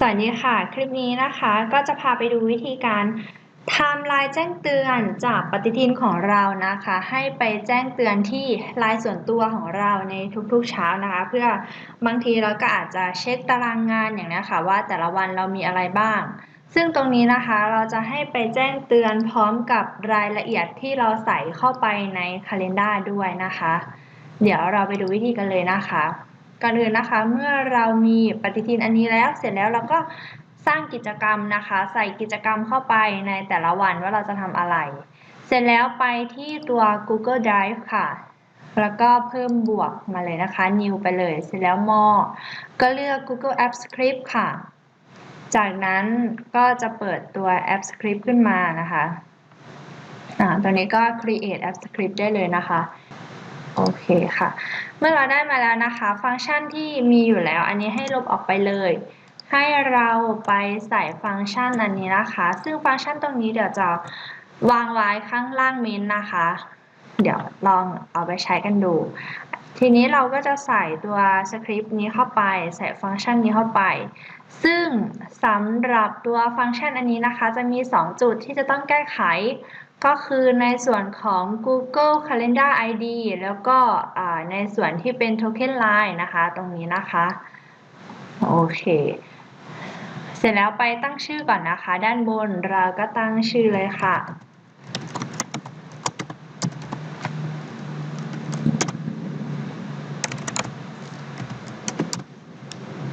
สวัสดีค่ะ คลิปนี้นะคะก็จะพาไปดูวิธีการทำลายแจ้งเตือนจากปฏิทินของเรานะคะ ให้ไปแจ้งเตือนที่ไลน์ส่วนตัวของเราในทุกๆเช้านะคะ เพื่อบางทีเราก็อาจจะเช็คตารางงานอย่างนี้ค่ะว่าแต่ละวันเรามีอะไรบ้าง ซึ่งตรงนี้นะคะเราจะให้ไปแจ้งเตือนพร้อมกับรายละเอียดที่เราใส่เข้าไปในค a l endar ด้วยนะคะ เดี๋ยวเราไปดูวิธีกันเลยนะคะ ก่อนอื่นนะคะ เมื่อเรามีปฏิทินอันนี้แล้วเสร็จแล้วเราก็สร้างกิจกรรมนะคะ ใส่กิจกรรมเข้าไปในแต่ละวันว่าเราจะทำอะไร เสร็จแล้วไปที่ตัว Google Drive ค่ะ แล้วก็เพิ่มบวกมาเลยนะคะ new ไปเลย เสร็จแล้ว more ก็เลือก Google App Script ค่ะ จากนั้นก็จะเปิดตัว App Script ขึ้นมานะคะอ่าตัวนี้ก็ create App Script ได้เลยนะคะ โอเคค่ะ เมื่อเราได้มาแล้วนะคะ ฟังก์ชันที่มีอยู่แล้ว อันนี้ให้ลบออกไปเลย ให้เราไปใส่ฟังก์ชันอันนี้นะคะ ซึ่งฟังก์ชันตรงนี้เดี๋ยวจะวางไว้ข้างล่างเมนนะคะ เดี๋ยวลองเอาไปใช้กันดู ทีนี้เราก็จะใส่ตัวสคริปต์นี้เข้าไป ใส่ฟังก์ชันนี้เข้าไป ซึ่งสำหรับตัวฟังก์ชันอันนี้นะคะ จะมี 2 จุดที่จะต้องแก้ไข ก็คือในส่วนของ Google Calendar ID แล้วก็ในส่วนที่เป็น Token Line นะคะ ตรงนี้นะคะ โอเค เสร็จแล้วไปตั้งชื่อก่อนนะคะ ด้านบนเราก็ตั้งชื่อเลยค่ะ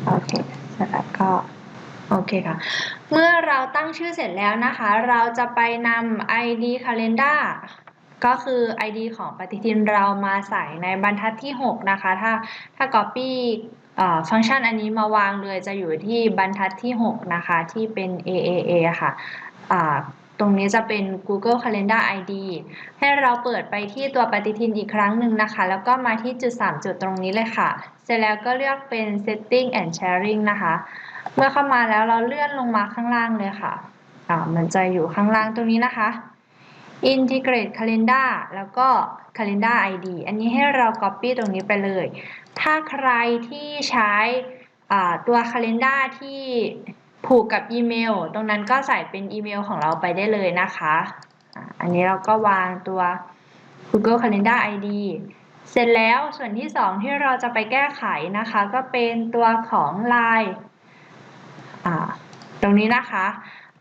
โอเค เสร็จแล้วก็ โอเคค่ะเมื่อเราตั้งชื่อเสร็จแล้วนะคะ เราจะไปนำ ID Calendar ก็คือ ID ของปฏิทินเรามาใส่ในบรรทัดที่ 6 นะคะ ถ้าถ้า Copy ฟังก์ชันอันนี้มาวางเลยจะอยู่ที่บรรทัดที่ 6 นะคะ ที่เป็น AAA ค่ะ ตรงนี้จะเป็น Google Calendar ID ให้เราเปิดไปที่ตัวปฏิทินอีกครั้งหนึ่งนะคะ แล้วก็มาที่จุด 3 จุดตรงนี้เลยค่ะ เสร็จแล้วก็เลือกเป็น Setting and Sharing นะคะ เมื่อเข้ามาแล้วเราเลื่อนลงมาข้างล่างเลยค่ะะมันจะอยู่ข้างล่างตรงนี้นะคะ Integrate Calendar แล้วก็ Calendar ID อันนี้ให้เรา Copy ตรงนี้ไปเลย ถ้าใครที่ใช้ตัว Calendar ที่ ผูกกับอีเมล ตรงนั้นก็ใส่เป็นอีเมลของเราไปได้เลยนะคะ อันนี้เราก็วางตัว Google Calendar ID เสร็จแล้วส่วนที่ 2 ที่เราจะไปแก้ไขนะคะ ก็เป็นตัวของ Line ตรงนี้นะคะ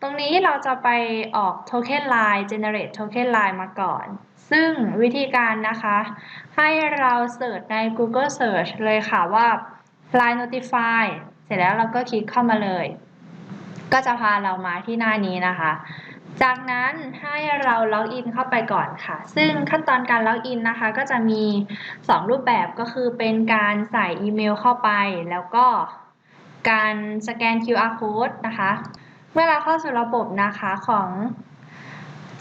ตรงนี้เราจะไปออก Token Line generate Token Line มาก่อน ซึ่งวิธีการนะคะ ให้เราเสิร์ชใน Google Search เลยค่ะว่า Line Notify เสร็จแล้วเราก็คลิกเข้ามาเลย ก็จะพาเรามาที่หน้านี้นะคะ จากนั้นให้เราล็อกอินเข้าไปก่อนค่ะ ซึ่งขั้นตอนการล็อกอินนะคะ ก็จะมี 2 รูปแบบก็คือเป็นการใส่อีเมลเข้าไป แล้วก็การสแกน QR code นะคะ เมื่อเราเข้าสู่ระบบนะคะของ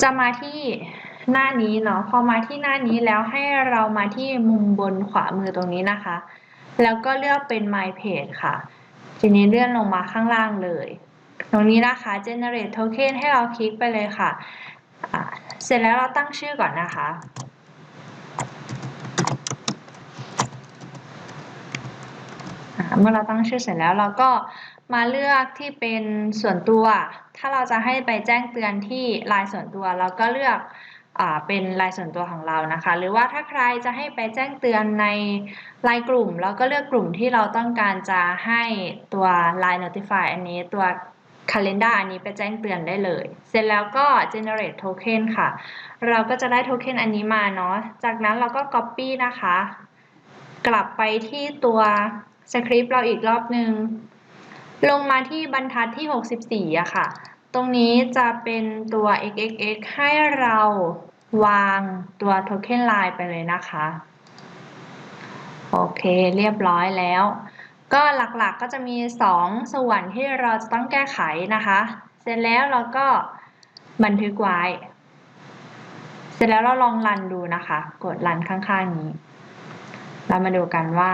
จะมาที่หน้านี้เนาะพอมาที่หน้านี้แล้วให้เรามาที่มุมบนขวามือตรงนี้นะคะ แล้วก็เลือกเป็น My Page ค่ะ ทีนี้เลื่อนลงมาข้างล่างเลย ตรงนี้นะคะ Generate Token ให้เราคลิกไปเลยค่ะ เสร็จแล้วเราตั้งชื่อก่อนนะคะ เมื่อเราตั้งชื่อเสร็จแล้วเราก็มาเลือกที่เป็นส่วนตัว ถ้าเราจะให้ไปแจ้งเตือนที่ลายส่วนตัว เราก็เลือกอเป็นลายส่วนตัวของเรานะคะ หรือว่าถ้าใครจะให้ไปแจ้งเตือนในลายกลุ่ม เราก็เลือกกลุ่มที่เราต้องการจะให้ตัว line notify อันนี้ตัว calendar อันนี้ไปแจ้งเตือนได้เลย เสร็จแล้วก็ generate token ค่ะ เราก็จะได้โทเค็นอันนี้มาเนาะ จากนั้นเราก็ copy นะคะ กลับไปที่ตัวสคริปต์เราอีกรอบหนึ่ง ลงมาที่บรรทัดที่ 64อะค่ะ ตรงนี้จะเป็นตัว xxx ให้เราวางตัว token line ไปเลยนะคะ โอเค เรียบร้อยแล้ว ก็หลักๆกก็จะมี 2 ส่วนที่เราจะต้องแก้ไขนะคะ เสร็จแล้วเราก็บันทึกไว้ เสร็จแล้วเราลองรันดูนะคะ กดรันข้างๆนี้ เรามาดูกันว่า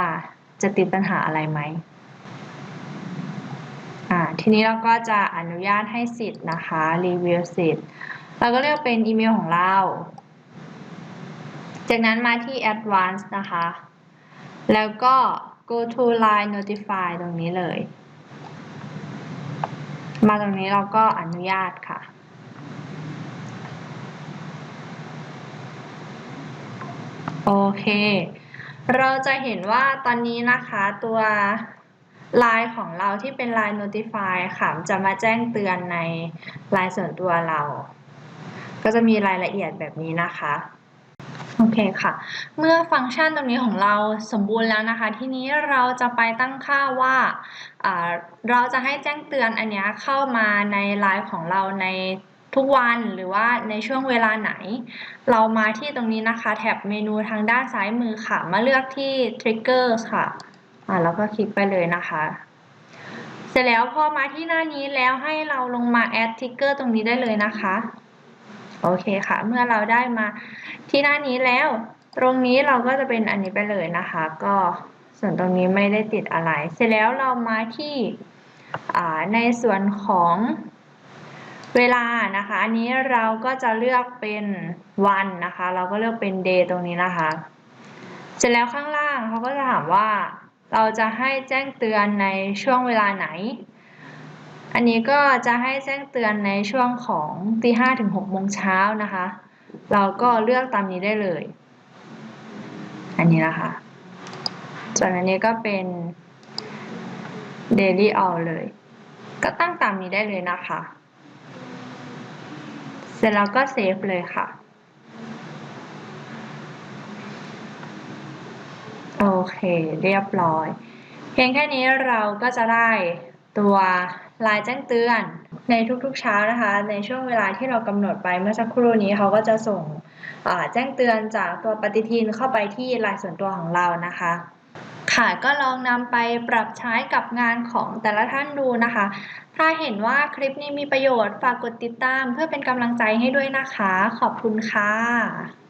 จะติดปัญหาอะไรไหมอ่าทีนี้เราก็จะอนุญาตให้สิทธิ์นะคะรีวิวสิทธิ์เราก็เลือกเป็นอีเมลของเรา จากนั้นมาที่ advanced นะคะ แล้วก็ go to line notify ตรงนี้เลย มาตรงนี้เราก็อนุญาตค่ะ โอเค เราจะเห็นว่าตอนนี้นะคะตัวไลน์ของเราที่เป็นไลน์ notify ค่ะ จะมาแจ้งเตือนในไลน์ส่วนตัวเรา ก็จะมีรายละเอียดแบบนี้นะคะ โอเคค่ะ เมื่อฟังก์ชันตรงนี้ของเราสมบูรณ์แล้วนะคะ ทีนี้เราจะไปตั้งค่าว่าเราจะให้แจ้งเตือนอันนี้เข้ามาในไลน์ของเราในทุกวันหรือว่าในช่วงเวลาไหน เรามาที่ตรงนี้นะคะ แท็บเมนูทางด้านซ้ายมือค่ะ มาเลือกที่ triggers ค่ะอ่าแล้วก็คลิกไปเลยนะคะ เสร็จแล้วพอมาที่หน้านี้แล้วให้เราลงมา add trigger ตรงนี้ได้เลยนะคะ โอเคค่ะ เมื่อเราได้มาที่หน้านี้แล้ว ตรงนี้เราก็จะเป็นอันนี้ไปเลยนะคะ ก็ส่วนตรงนี้ไม่ได้ติดอะไร เสร็จแล้วเรามาที่ในส่วนของเวลานะคะ อันนี้เราก็จะเลือกเป็นวันนะคะ เราก็เลือกเป็น day ตรงนี้นะคะ เสร็จแล้วข้างล่างเขาก็จะถามว่าเราจะให้แจ้งเตือนในช่วงเวลาไหน อันนี้ก็จะให้แจ้งเตือนในช่วงของตีห้าถึงหกโมงเช้านะคะ เราก็เลือกตามนี้ได้เลย อันนี้นะคะ ส่วนอันนี้ก็เป็น daily all เลย ก็ตั้งตามนี้ได้เลยนะคะ เสร็จแล้วก็เซฟเลยค่ะ โอเค เรียบร้อย เพียงแค่นี้เราก็จะได้ตัว ลายแจ้งเตือนในทุกๆเช้านะคะ ในช่วงเวลาที่เรากำหนดไปเมื่อสักครู่นี้เขาก็จะส่งแจ้งเตือนจากตัวปฏิทินเข้าไปที่ลายส่วนตัวของเรานะคะค่ะก็ลองนำไปปรับใช้กับงานของแต่ละท่านดูนะคะ ถ้าเห็นว่าคลิปนี้มีประโยชน์ฝากกดติดตามเพื่อเป็นกำลังใจให้ด้วยนะคะ ขอบคุณค่ะ